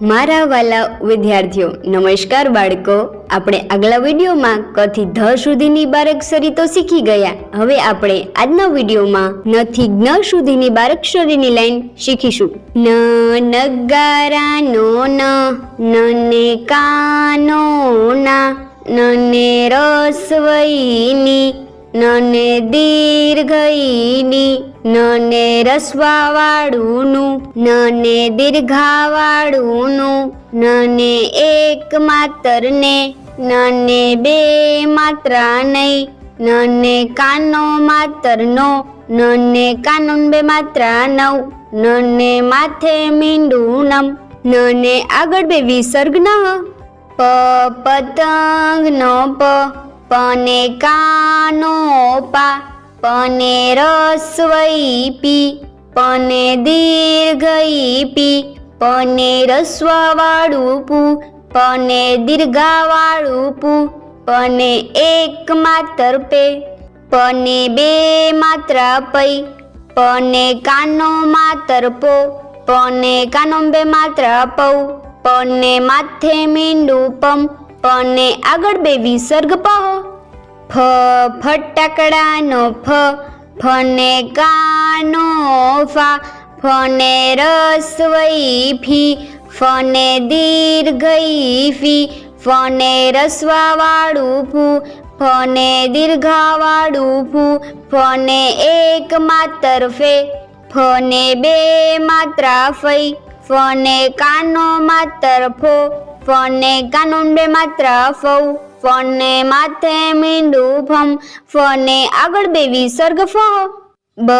મારા વાલા વિદ્યાર્થીઓ, નમસ્કાર બાળકો. આપણે આગલા વિડીયોમાં ક થી ધ સુધીની બારક્ષરી તો શીખી ગયા. હવે આપણે આજના વિડીયોમાં ન થી જ્ઞ સુધીની બારક્ષરીની લાઈન શીખીશું. ન નગારાનો ન નને કાનો ના નને રસવઈની નને દીર્ઘઈની નને રસવાવાળુંનું, નને દીર્ઘાવાળુંનું, નને એક માતરને, નને બે માત્રા નહીં નને કાનો માતરનો, નને કાનૂન બે માત્રા નવ નને માથે મીંડું નમ નને આગળ બે વિસર્ગ ન પ પતંગ નો પ પને કાનો પા પને રસવઈ પી પને દીર્ઘઈ પી પને રસ્વવાળું પુ પને દીર્ઘાવાળું પુ પને એક માત્ર પે પને બે માત્રા પૈ પને કાનો માત્ર પો પને કાનો બે માત્રા પૌ પને માથે મીંડું પમ પને આગળ બે વિસર્ગ પહ. ફ ફટાકડાનો ફ, ફને કાનો ફા. ફને રસવઈ ફી, ફને દીર્ઘઈ ફી. ફને રસવાવાળું ફૂ, ફને દીર્ઘાવાળું ફૂ. ફને એક માત્ર ફે, ફને બે માત્રા ફઈ. ફને કાનો માત્ર ફો. ફને કાનૂન બે માત્રા ફૌ, ફને માથે મીંડું ફમ ફને આગળ બે વિસર્ગ ફ. બ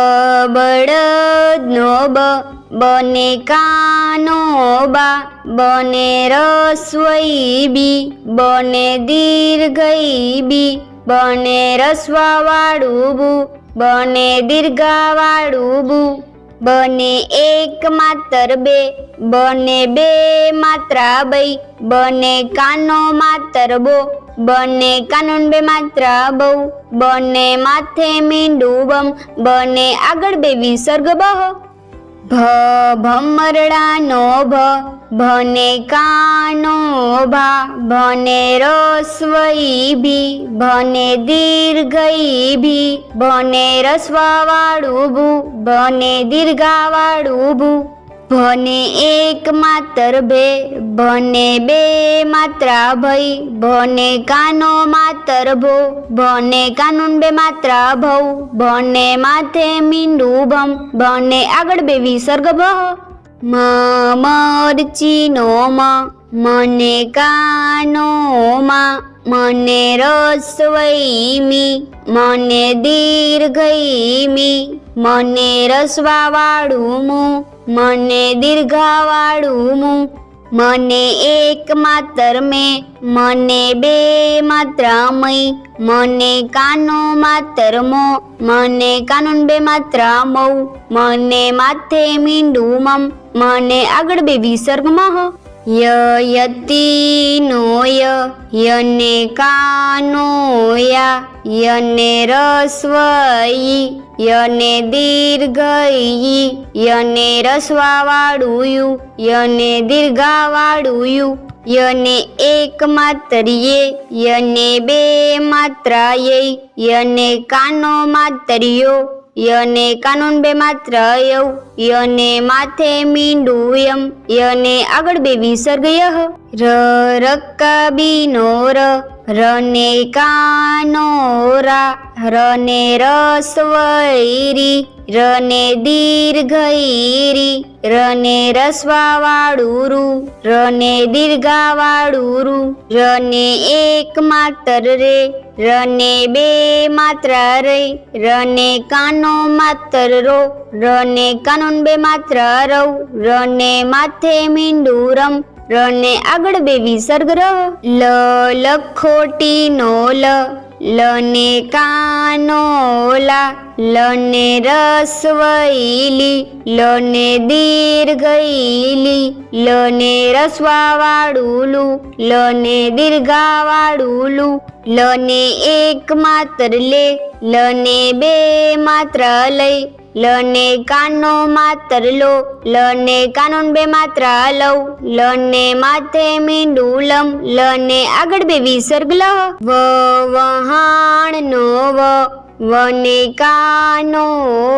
બળદનો બ, બને કાનો, બા, બને રસવઈ બી, બને દીર્ઘઈ બી, બને રસવાવાળું બુ, બને દીર્ઘાવાળું બુ. બને એક માત્ર બે, બને બે માત્રા બઈ, બને કાનો માત્ર બો, બને કાનૂન બે માત્રા બહુ, બને માથે મીંડું બમ, બને આગળ બે વિસર્ગ બહ. ભ ભમરડાનો ભ ભને કાનો ભા ભને રસવઈ ભી ભને દીર્ઘઈ ભી ભને રસવાવાળું ભૂ ભને દીર્ઘાવાળું ભૂ ભને એક માત્ર ભે ભને બે માત્રા ભઈ, ભને કાનો માત્ર ભો, ભને કાનૂન બે માત્રા ભૌ ભને માથે મીંડું ભમ, ભને આગળ બે વિસર્ગ ભહ મરચીનો મ, મને કાનો માં, મને રસવઈ મી, મને દીર્ઘઈ મી, મને રસવાવાળું મું. મને દીર્ઘાવાળું મું મને એક માત્ર મેં, મને બે માત્ર મય મને કાનો માત્ર મો, મને કાનૂન બે માત્ર મૌ મને માથે મીંડું મમ, મને આગળ બે વિસર્ગ મહ ય યતી નો ય યને કાનો યા યને રસ્વઈ, યને દીર્ઘઈ, યને રસવાવાળું યુ યને દીર્ઘાવાળું યુ યને એક માત્રિયે યને બે માત્રાયે યને કાનો માત્ર યો યને કાનૂન બે માત્ર યવ યને માથે મીંડું યમ, યને આગળ બે વિસર્ગ યહ. ર રકાબીનો ર. રને કાનોરા, રને રસવૈરી, રને દીર્ઘઈરી રને રસવાવાળું રૂ રને દીર્ઘાવાળું રૂ રને એક માત્ર રે, રને બે માત્ર રે, રને કાનો માત્ર રો, રને કાનૂન બે માત્ર રવ, રને માથે મીંડું રમ રને આગળ બે વિસર્ગ ર લ, લખોટી નો લ, લને કાનો લા, લને રસવઈલી લને દીર્ઘઈલી લને રસવાવાળુલું, લને દીર્ઘાવાળું લુ લને એક માત્ર લે, લને બે માત્ર લઈ લ ને કાનો માતર લો લ ને કાનોન બે માત્રા લવ લ ને માથે મીંડું લમ લ ને આગળ બે વિસર્ગ લ વ વહાણ નો વ વને કાનો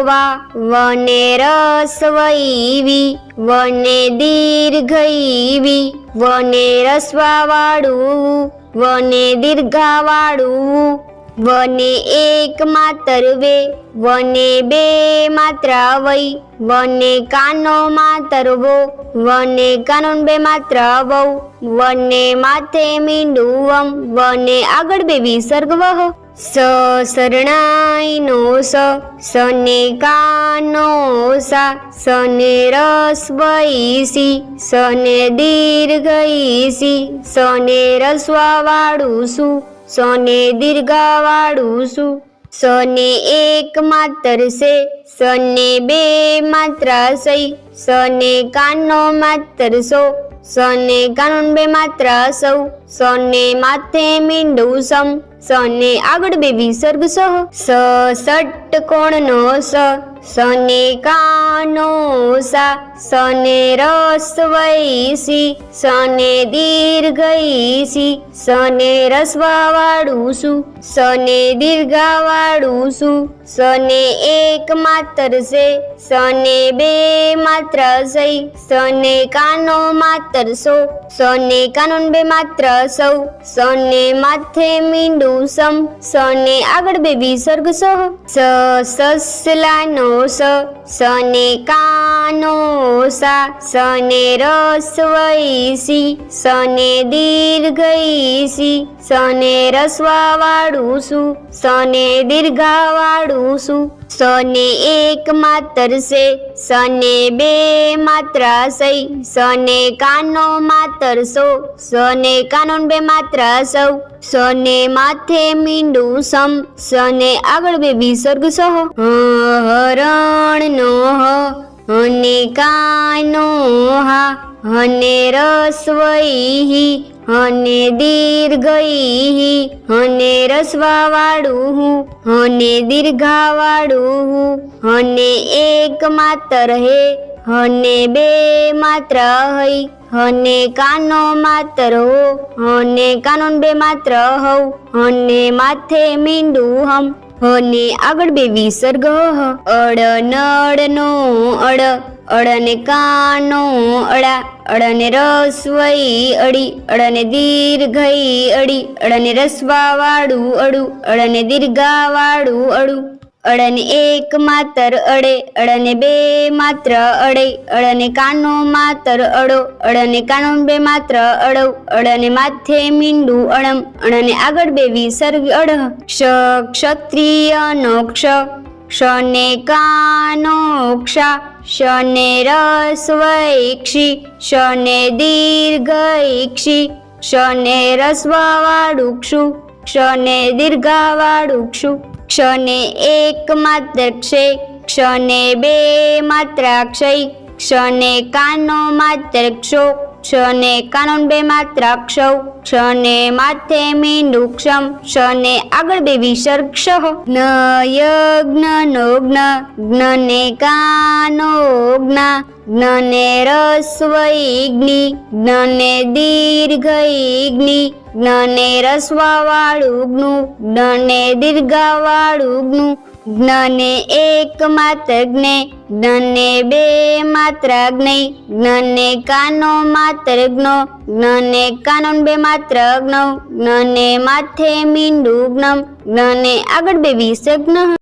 વા વને રસવૈવી વને દીર્ઘઈવી વને રસવાવાળું વને દીર્ઘાવાળું વને એક માતર વે, વને બે માત્રા વૈ વને કાનો માતર વો, વને કાનોન બે માત્ર વૌ વને માથે મીંડું વને આગળ બે વિસર્ગ વહ. સ શરણાઈ નો સ, સને કાનો સા, સને રસવઈસી સને દીર્ઘઈસી સને રસવાવાળું સુ. સને દીર્ઘાવાળું શું? સને એક માત્ર સે સને બે માત્રા સઈ સને કાનો માત્ર સો. સને કાનૂન બે માત્ર સૌ. સને માથે મીંડું સમ. સને આગળ બે વિસર્ગ સહ સ ષટકોણનો સ. સને કાનો સા સને રસવૈસી સને દીર્ઘઈસી સને રસવાવાળું સુ સને દીર્ઘાવાળું શું સને એક માત્ર છે સને બે માત્ર સઈ સને કાનો માત્ર સો સને કાનોન બે માત્ર સૌ સને માથે મીંડું સમ સને આગળ બે વિસર્ગ સહ સ સસલાનો સ સને કાનો સા સને રસવૈસી સને દીર્ઘઈસી સને રસવાવાળું સુ સને દીર્ઘાવાળું સુ સને એક માતર સે સને બે માત્રા સૈ સને કાનો માતર સો, સને કાનો બે માત્રા સૌ, સને માથે મીંડું સમ, સને આગળ બે વિસર્ગ સહ હરણ નો હ અને કાનો હા, હને રસવઈ હને દીર્ઘઈ હને રસવાવાળું હું હને દીર્ઘાવાળું હું હને એક માત્ર હે હને બે માત્ર હઈ હને કાનો માત્ર હો હને કાનો બે માત્ર હવ હને માથે મીંડું હમ હને આગળ બે વિસર્ગ હ, અડ નડ નો અડ. અડને કાનો અડા, અડને રસવઈ અડી, અડને દીર્ઘઈ અડી, અડને રસવાવાળું અડું, અડને દીર્ઘાવાળું અડું, અડને એક માતર અડે, અડને બે માત્ર અડે, અડને કાનો માતર અડો, અડને કાનો બે માત્ર અડવ અડને માથે મીંડું અડમ અડને આગળ બે વિસર્ગ અડ ક્ષ, ક્ષત્રિય, નો, ક્ષ. ક્ષને કાનો ક્ષા શને રસ્વૈક્ષી શને દીર્ઘઈક્ષી ક્ષને રસ્વાવાળું ક્ષુ ક્ષને દીર્ઘાવાળું ક્ષુ ક્ષને એક માત્ર ક્ષય ક્ષને બે માત્ર ક્ષય ક્ષને કાનો માત્ર ક્ષો ક્ષને કાનોન બે માત્રા ક્ષૌ ક્ષને માથે મીંડું ક્ષમ ક્ષને આગળ બે વિસર્ગ ક્ષ. નયજ્ઞ યજ્ઞ, નો જ્ઞ જ્ઞને કાનો જ્ઞા જ્ઞને રસ્વૈગ્નિ જ્ઞને દીર્ઘઈગ્નિ જ્ઞને રસવાવાળું જ્ઞુ જ્ઞને દીર્ઘાવાળું જ્ઞુ જ્ઞને એક માત્ર જ્ઞે જ્ઞને બે માત્ર જ્ઞ જ્ઞને કાનો માત્ર જ્ઞો જ્ઞને કાનો બે માત્ર જ્ઞ જ્ઞાને માથે મીંડું જ્ઞમ, જ્ઞને આગળ બે વિસર્ગ જ્ઞ